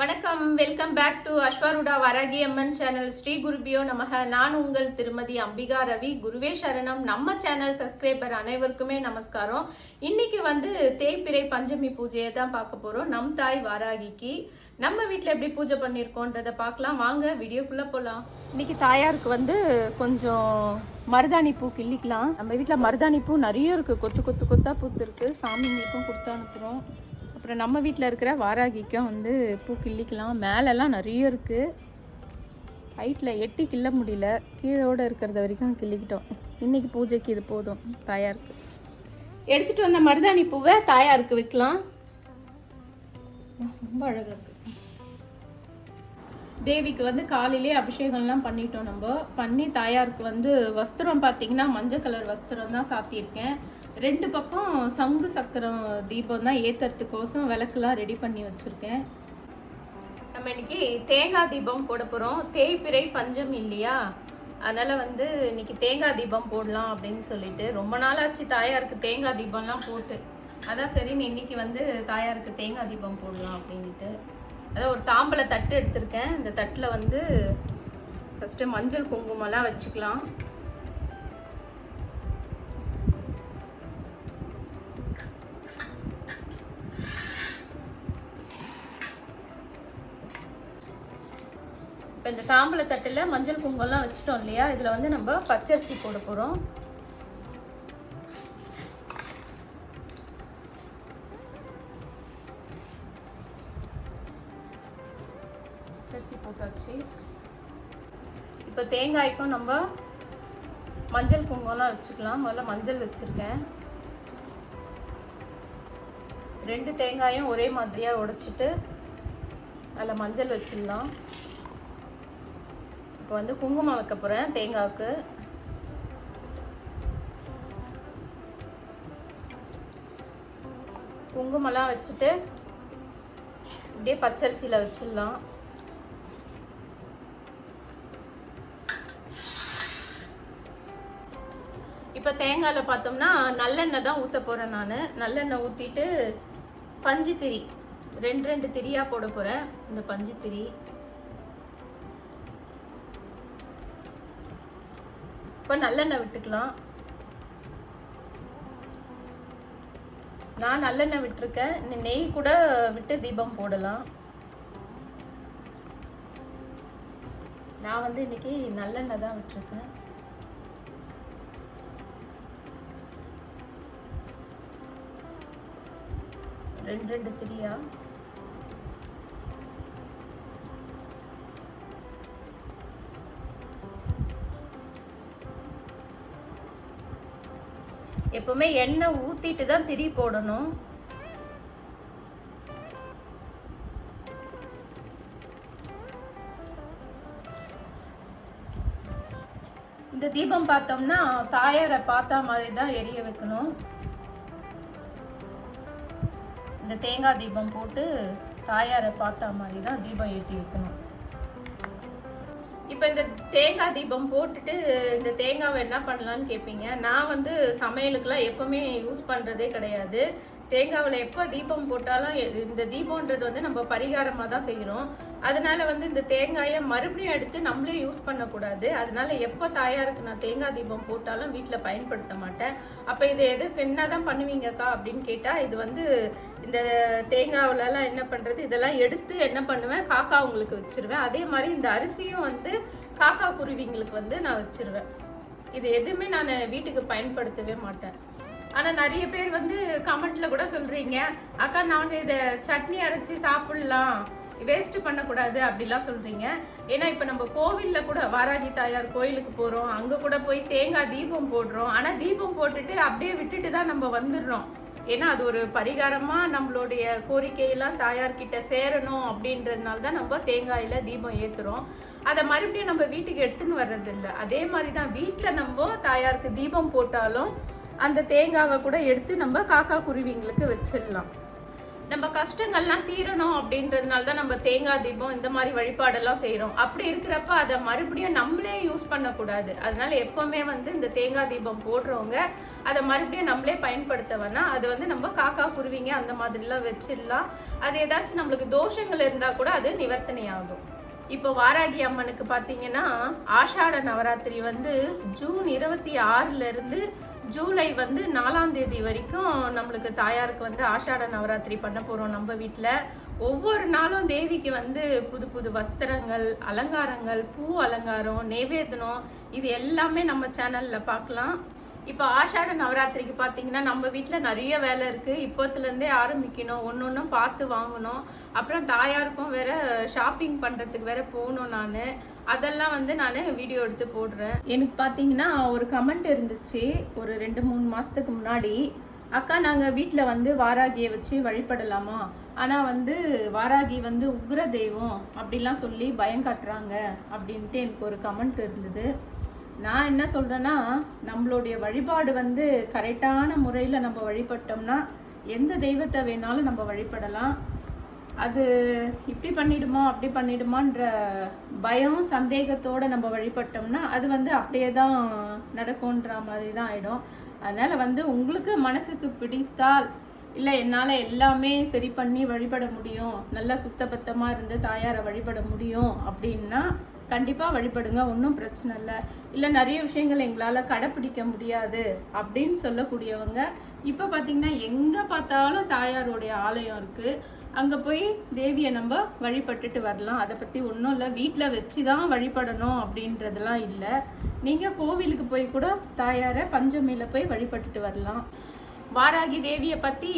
வணக்கம். Welcome back to அஸ்வாருடா வரகி அம்மன் channel. Sri குருபியோ நமக. நான் உங்கள் திருமதி அம்பிகா ரவி. குருவே சரணம். நம்ம சேனல் சப்ஸ்கிரைபர் அனைவருக்குமே நமஸ்காரம். இன்னைக்கு வந்து தேய்பிறை பஞ்சமி பூஜையை தான் பார்க்க போகிறோம் நம் தாய் வாராகிக்கு. நம்ம வீட்டில் எப்படி பூஜை பண்ணியிருக்கோன்றதை பார்க்கலாம். வாங்க வீடியோக்குள்ளே போகலாம் இன்னைக்கு தாயாருக்கு வந்து கொஞ்சம் மருதாணி பூ கிள்ளிக்கலாம். நம்ம வீட்டில் மருதாணி பூ நிறைய இருக்குது கொத்து கொத்து கொத்தாக பூத்து சாமிங்களுக்கும் கொடுத்து அனுப்புகிறோம் அப்புறம் நம்ம வீட்டில் இருக்கிற வாராகிக்கும் வந்து பூ கிள்ளிக்கலாம். மேலெல்லாம் நிறைய இருக்குது ஹைட்டில் எட்டி கிள்ள முடியல. கீழோட இருக்கிறத வரைக்கும் கிள்ளிக்கிட்டோம். இன்னைக்கு பூஜைக்கு இது போதும். தாயாருக்கு. எடுத்துட்டு வந்த மருதாணி பூவை தாயாருக்கு வைக்கலாம். ரொம்ப அழகாக இருக்குது தேவிக்கு வந்து காலையிலே அபிஷேகம்லாம் பண்ணிட்டோம் நம்ம. பண்ணி தாயாருக்கு வந்து வஸ்திரம் பார்த்தீங்கன்னா மஞ்சள் கலர் வஸ்திரம் தான் சாத்தியிருக்கேன். ரெண்டு பக்கம் சங்கு சக்கரம் தீபம் தான் ஏற்றுறதுக்கோசம் விளக்குலாம் ரெடி பண்ணி வச்சுருக்கேன். நம்ம இன்னைக்கு தேங்காய் தீபம் போட போகிறோம் தேய்பிறை பஞ்சம் இல்லையா? அதனால் வந்து இன்னைக்கு தேங்காய் தீபம் போடலாம் அப்படின்னு சொல்லிட்டு ரொம்ப நாளாச்சு தாயாருக்கு தேங்காய் தீபம்லாம் போட்டு. அதான் சரின்னு இன்னைக்கு வந்து தாயாருக்கு தேங்காய் தீபம் போடலாம் அப்படின்ட்டு அதான் ஒரு தாம்பலை தட்டு எடுத்திருக்கேன். இந்த தட்டில் வந்து ஃபஸ்ட்டு மஞ்சள் குங்குமம்லாம் வச்சுக்கலாம். இப்போ இந்த தாம்பலை தட்டில் மஞ்சள் குங்குமம்லாம் வச்சுட்டோம் இல்லையா? இதில் வந்து நம்ம பச்சரிசி போட போகிறோம் பச்சரிசி போட்டாச்சு. இப்போ தேங்காய்க்கும் நம்ம மஞ்சள் குங்குமம்லாம் வச்சுக்கலாம். முதல்ல மஞ்சள் வச்சுருக்கேன். ரெண்டு தேங்காயும் ஒரே மாதிரியாக உடைச்சிட்டு அதில் மஞ்சள் வச்சிடலாம். இப்போ வந்து குங்குமம் வைக்க போகிறேன் தேங்காவுக்கு குங்குமம்லாம் வச்சுட்டு இப்படியே பச்சரிசியில் வச்சிடலாம். இப்போ தேங்காயில் பார்த்தோம்னா நல்லெண்ணெய் தான் ஊற்ற போகிறேன் நான். நல்லெண்ணெய் ஊற்றிட்டு பஞ்சு திரி ரெண்டு ரெண்டு திரியாக போட போகிறேன் இந்த பஞ்சு திரி இப்போ நல்லெண்ணெய் விட்டுக்கலாம். நான் நல்லெண்ணெய் விட்டுருக்கேன். இந்த நெய் கூட விட்டு தீபம் போடலாம். நான் வந்து இன்னைக்கு நல்லெண்ணெய் தான் விட்டுருக்கேன். ரெண்டு ரெண்டு திரியா? எப்பவுமே எண்ணெய் ஊத்திட்டு தான் திரி போடணும். இந்த தீபம் பார்த்தோம்னா தாயாரை பார்த்தா மாதிரி தான் எரிய வைக்கணும். இந்த தேங்காய் தீபம் போட்டு தாயாரை பார்த்தா மாதிரி தான் தீபம் ஏற்றி வைக்கணும். இப்போ இந்த தேங்காய் தீபம் போட்டுட்டு இந்த தேங்காவை என்ன பண்ணலான்னு கேட்பீங்க நான் வந்து சமையலுக்குலாம் எப்பவுமே யூஸ் பண்ணுறதே கிடையாது. தேங்காவில் எப்போ தீபம் போட்டாலும் இந்த தீபம்ன்றது வந்து நம்ம பரிகாரமாக தான் செய்கிறோம் அதனால வந்து இந்த தேங்காயை மறுபடியும் எடுத்து நம்மளே யூஸ் பண்ணக்கூடாது. அதனால எப்போ தாயாருக்கு நான் தேங்காய் தீபம் போட்டாலும் வீட்டில் பயன்படுத்த மாட்டேன். அப்போ இது எதுக்கு என்ன தான் பண்ணுவீங்கக்கா அப்படின்னு கேட்டால் இது வந்து இந்த தேங்காவிலலாம் என்ன பண்ணுறது இதெல்லாம் எடுத்து என்ன பண்ணுவேன் காக்கா உங்களுக்கு வச்சிருவேன். அதே மாதிரி இந்த அரிசியும் வந்து காக்கா குருவிங்களுக்கு வந்து நான் வச்சிருவேன். இது எதுவுமே நான் வீட்டுக்கு பயன்படுத்தவே மாட்டேன். ஆனால் நிறைய பேர் வந்து கமெண்ட்ல கூட சொல்றீங்க. அக்கா நாங்கள் இதை சட்னி அரைச்சி சாப்பிடலாம். வேஸ்ட்டு பண்ணக்கூடாது அப்படிலாம் சொல்கிறீங்க ஏன்னா இப்போ நம்ம கோவிலில் கூட வாராகி தாயார் கோயிலுக்கு போகிறோம் அங்கே கூட போய் தேங்காய் தீபம் போடுறோம். ஆனால் தீபம் போட்டுட்டு அப்படியே விட்டுட்டு தான் நம்ம வந்துடுறோம். ஏன்னா அது ஒரு பரிகாரமாக நம்மளுடைய கோரிக்கையெல்லாம் தாயார்கிட்ட சேரணும் அப்படின்றதுனால தான் நம்ம தேங்காயில் தீபம் ஏற்றுறோம் அதை மறுபடியும் நம்ம வீட்டுக்கு எடுத்துன்னு வர்றதில்லை. அதே மாதிரி தான் வீட்டில் நம்ம தாயாருக்கு தீபம் போட்டாலும் அந்த தேங்காவை கூட எடுத்து நம்ம காக்கா குருவிங்களுக்கு வச்சிடலாம். நம்ம கஷ்டங்கள்லாம் தீரணும் அப்படின்றதுனால தான் நம்ம தேங்காய் தீபம் இந்த மாதிரி வழிபாடெல்லாம் செய்கிறோம் அப்படி இருக்கிறப்ப அதை மறுபடியும் நம்மளே யூஸ் பண்ணக்கூடாது. அதனால எப்போவுமே வந்து இந்த தேங்காய் தீபம் போடுறவங்க அதை மறுபடியும் நம்மளே பயன்படுத்த வேணாம் அது வந்து நம்ம காக்கா குருவிங்க அந்த மாதிரிலாம் வச்சிடலாம். அது ஏதாச்சும் நம்மளுக்கு தோஷங்கள் இருந்தால் கூட அது நிவர்த்தனை ஆகும் இப்போ வாராகி அம்மனுக்கு பார்த்தீங்கன்னா ஆஷாட நவராத்திரி வந்து ஜூன் இருபத்தி ஆறுல இருந்து ஜூலை வந்து நாலாம் தேதி வரைக்கும் நம்மளுக்கு தாயாருக்கு வந்து ஆஷாட நவராத்திரி பண்ண போகிறோம் நம்ம வீட்டில் ஒவ்வொரு நாளும் தேவிக்கு வந்து புது புது வஸ்திரங்கள் அலங்காரங்கள் பூ அலங்காரம் நெவேதனம் இது எல்லாமே நம்ம சேனலில் பார்க்கலாம். இப்போ ஆஷாட நவராத்திரிக்கு பார்த்தீங்கன்னா நம்ம வீட்டில் நிறைய வேலை இருக்குது இப்போத்துலேருந்தே ஆரம்பிக்கணும். ஒன்று ஒன்றும் பார்த்து வாங்கணும். அப்புறம் தாயாருக்கும் வேற ஷாப்பிங் பண்ணுறதுக்கு வேற போகணும் நான். அதெல்லாம் வந்து நான் வீடியோ எடுத்து போடுறேன். எனக்கு பார்த்தீங்கன்னா ஒரு கமெண்ட் இருந்துச்சு. ஒரு ரெண்டு மூணு மாதத்துக்கு முன்னாடி. அக்கா நாங்கள் வீட்டில் வந்து வாராகியை வச்சு வழிபடலாமா? ஆனால் வந்து வாராகி வந்து உக்ர தெய்வம் அப்படிலாம் சொல்லி பயம் காட்டுறாங்க. அப்படின்ட்டு எனக்கு ஒரு கமெண்ட் இருந்தது. நான் என்ன சொல்கிறேன்னா நம்மளுடைய வழிபாடு வந்து கரெக்டான முறையில் நம்ம வழிபட்டோம்னா எந்த தெய்வத்தை வேணாலும் நம்ம வழிபடலாம். அது இப்படி பண்ணிடுமா அப்படி பண்ணிடுமான்ற பயம் சந்தேகத்தோடு நம்ம வழிபட்டோம்னா அது வந்து அப்படியே தான் நடக்கும்ன்ற மாதிரி தான் ஆகிடும் அதனால் வந்து உங்களுக்கு மனசுக்கு பிடித்தால் இல்லை என்னால் எல்லாமே சரி பண்ணி வழிபட முடியும் நல்லா சுத்தபத்தமாக இருந்து தாயாரை வழிபட முடியும் அப்படின்னா கண்டிப்பாக வழிபடுங்க ஒன்றும் பிரச்சனை இல்லை. இல்லை நிறைய விஷயங்கள் எங்களால் கடைப்பிடிக்க முடியாது அப்படின்னு சொல்லக்கூடியவங்க இப்போ பார்த்தீங்கன்னா எங்கே பார்த்தாலும் தாயாருடைய ஆலயம் இருக்குது அங்கே போய் தேவியை நம்ம வழிபட்டுட்டு வரலாம். அதை பற்றி ஒன்றும் இல்லை. வீட்டில் வச்சு தான் வழிபடணும் அப்படின்றதெல்லாம் இல்லை. நீங்கள் கோவிலுக்கு போய் கூட தாயாரை பஞ்சமியில் போய் வழிபட்டுட்டு வரலாம். வாராகி தேவியை பற்றி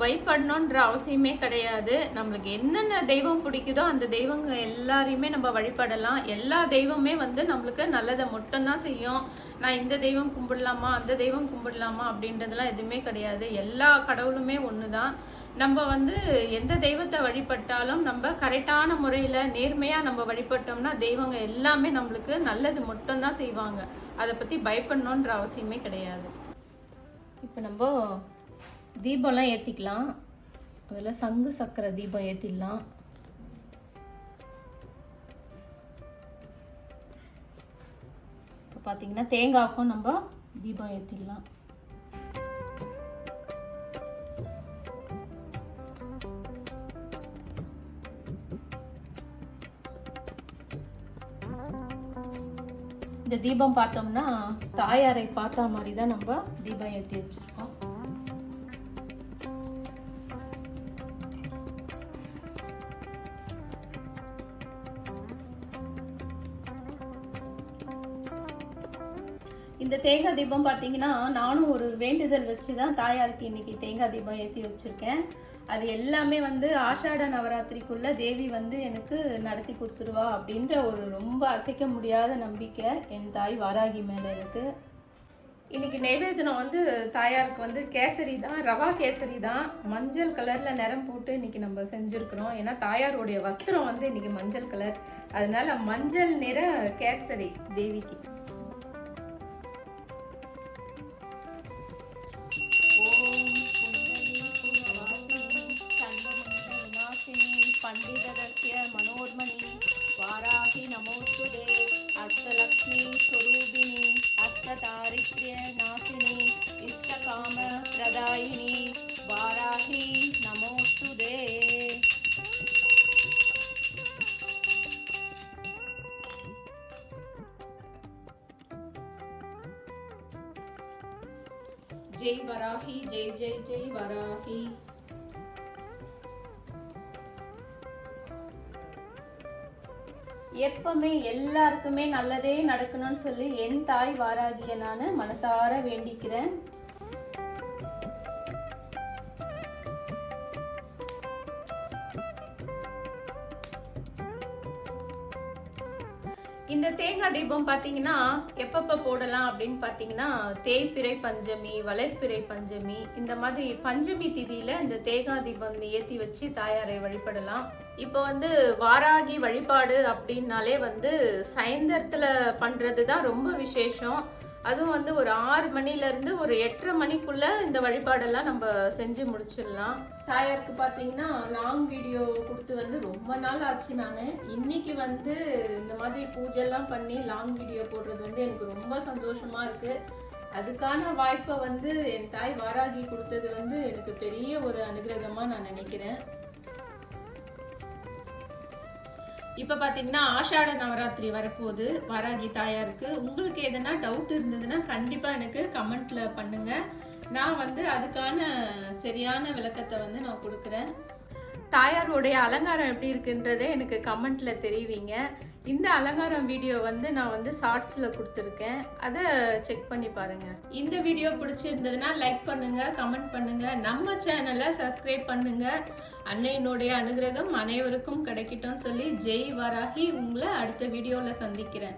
பயப்படணுன்ற அவசியமே கிடையாது. நம்மளுக்கு என்னென்ன தெய்வம் பிடிக்குதோ அந்த தெய்வங்க எல்லாரையுமே நம்ம வழிபடலாம். எல்லா தெய்வமே வந்து நம்மளுக்கு நல்லதை மட்டும்தான் செய்யும். நான் இந்த தெய்வம் கும்பிடலாமா அந்த தெய்வம் கும்பிடலாமா அப்படின்றதெல்லாம் எதுவுமே கிடையாது. எல்லா கடவுளுமே ஒன்று தான் நம்ம வந்து எந்த தெய்வத்தை வழிபட்டாலும் நம்ம கரெக்டான முறையில் நேர்மையாக நம்ம வழிபட்டோம்னா தெய்வங்க எல்லாமே நம்மளுக்கு நல்லது மட்டும்தான் செய்வாங்க. அதை பற்றி பயப்படணுன்ற அவசியமே கிடையாது. இப்போ நம்ம தீபம்லாம் ஏற்றிக்கலாம் அதில் சங்கு சக்கரை தீபம் ஏற்றிடலாம் இப்போ பார்த்தீங்கன்னா தேங்காய்க்கும் நம்ம தீபம் ஏற்றிடலாம் இந்த தீபம் பார்த்தோம்னா தாயாரை பார்த்தா மாதிரி தான் நம்ம தீபம் ஏற்றி வச்சுருக்கோம். இந்த தேங்காய் தீபம் பார்த்தீங்கன்னா நானும் ஒரு வேண்டுதல் வச்சு தான் தாயாருக்கு இன்னைக்கு தேங்காய் தீபம் ஏற்றி வச்சிருக்கேன். அது எல்லாமே வந்து ஆஷாட நவராத்திரிக்குள்ள தேவி வந்து எனக்கு நடத்தி கொடுத்துருவா அப்படின்ற ஒரு ரொம்ப அசைக்க முடியாத நம்பிக்கை என் தாய் வாராகி மேலே இருக்கு. இன்னைக்கு நைவேதனம் வந்து தாயாருக்கு வந்து கேசரி தான் ரவா கேசரி தான். மஞ்சள் கலர்ல நிறம் போட்டு இன்னைக்கு நம்ம செஞ்சுருக்கிறோம். ஏன்னா தாயாருடைய வஸ்திரம் வந்து இன்னைக்கு மஞ்சள் கலர். அதனால மஞ்சள் நிற கேசரி தேவிக்கு. ஜெய் வராகி ஜெய் ஜெய் ஜெய் வராகி எப்பவுமே எல்லாருக்குமே நல்லதே நடக்கணும்னு சொல்லி என் தாய் வாராகிய நான் மனசார வேண்டிக்கிறேன். இந்த தேங்காய் தீபம் பார்த்தீங்கன்னா எப்பப்போ போடலாம் அப்படின்னு பார்த்தீங்கன்னா தேய்பிறை பஞ்சமி வளர்ப்பிறை பஞ்சமி இந்த மாதிரி பஞ்சமி திதியில் இந்த தேங்காய் தீபம் ஏற்றி வச்சு தாயாரை வழிபடலாம். இப்போ வந்து வாராகி வழிபாடு அப்படின்னாலே வந்து சைந்தரத்தில் பண்ணுறது தான் ரொம்ப விசேஷம். அதுவும் வந்து ஒரு ஆறு மணிலேருந்து ஒரு எட்டரை மணிக்குள்ள இந்த வழிபாடெல்லாம் நம்ம செஞ்சு முடிச்சிடலாம். தாயாருக்கு பார்த்தீங்கன்னா லாங் வீடியோ கொடுத்து வந்து ரொம்ப நாள் ஆச்சு நான். இன்னைக்கு வந்து இந்த மாதிரி பூஜைலாம் பண்ணி லாங் வீடியோ போடுறது வந்து எனக்கு ரொம்ப சந்தோஷமாக இருக்குது அதுக்கான வாய்ப்பை வந்து என் தாய் வாராகி கொடுத்தது வந்து எனக்கு பெரிய ஒரு அனுகிரகமாக நான் நினைக்கிறேன். இப்போ பார்த்தீங்கன்னா ஆஷாட நவராத்திரி வரப்போகுது. வராகி தாயாருக்கு உங்களுக்கு எதனா டவுட் இருந்ததுன்னா கண்டிப்பாக எனக்கு கமெண்ட்ல பண்ணுங்க. நான் வந்து அதுக்கான சரியான விளக்கத்தை வந்து நான் கொடுக்குறேன். தாயாருடைய அலங்காரம் எப்படி இருக்குன்றதே எனக்கு கமெண்ட்ல தெரிவிங்க. இந்த அலங்காரம் வீடியோ வந்து நான் வந்து ஷார்ட்ஸில் கொடுத்துருக்கேன். அதை செக் பண்ணி பாருங்கள் இந்த வீடியோ பிடிச்சிருந்ததுன்னா லைக் பண்ணுங்கள் கமெண்ட் பண்ணுங்கள் நம்ம சேனலை சப்ஸ்கிரைப் பண்ணுங்கள் அன்னையினுடைய அனுகிரகம் அனைவருக்கும் கிடைக்கட்டும் சொல்லி ஜெய் வராகி உங்களை அடுத்த வீடியோவில் சந்திக்கிறேன்.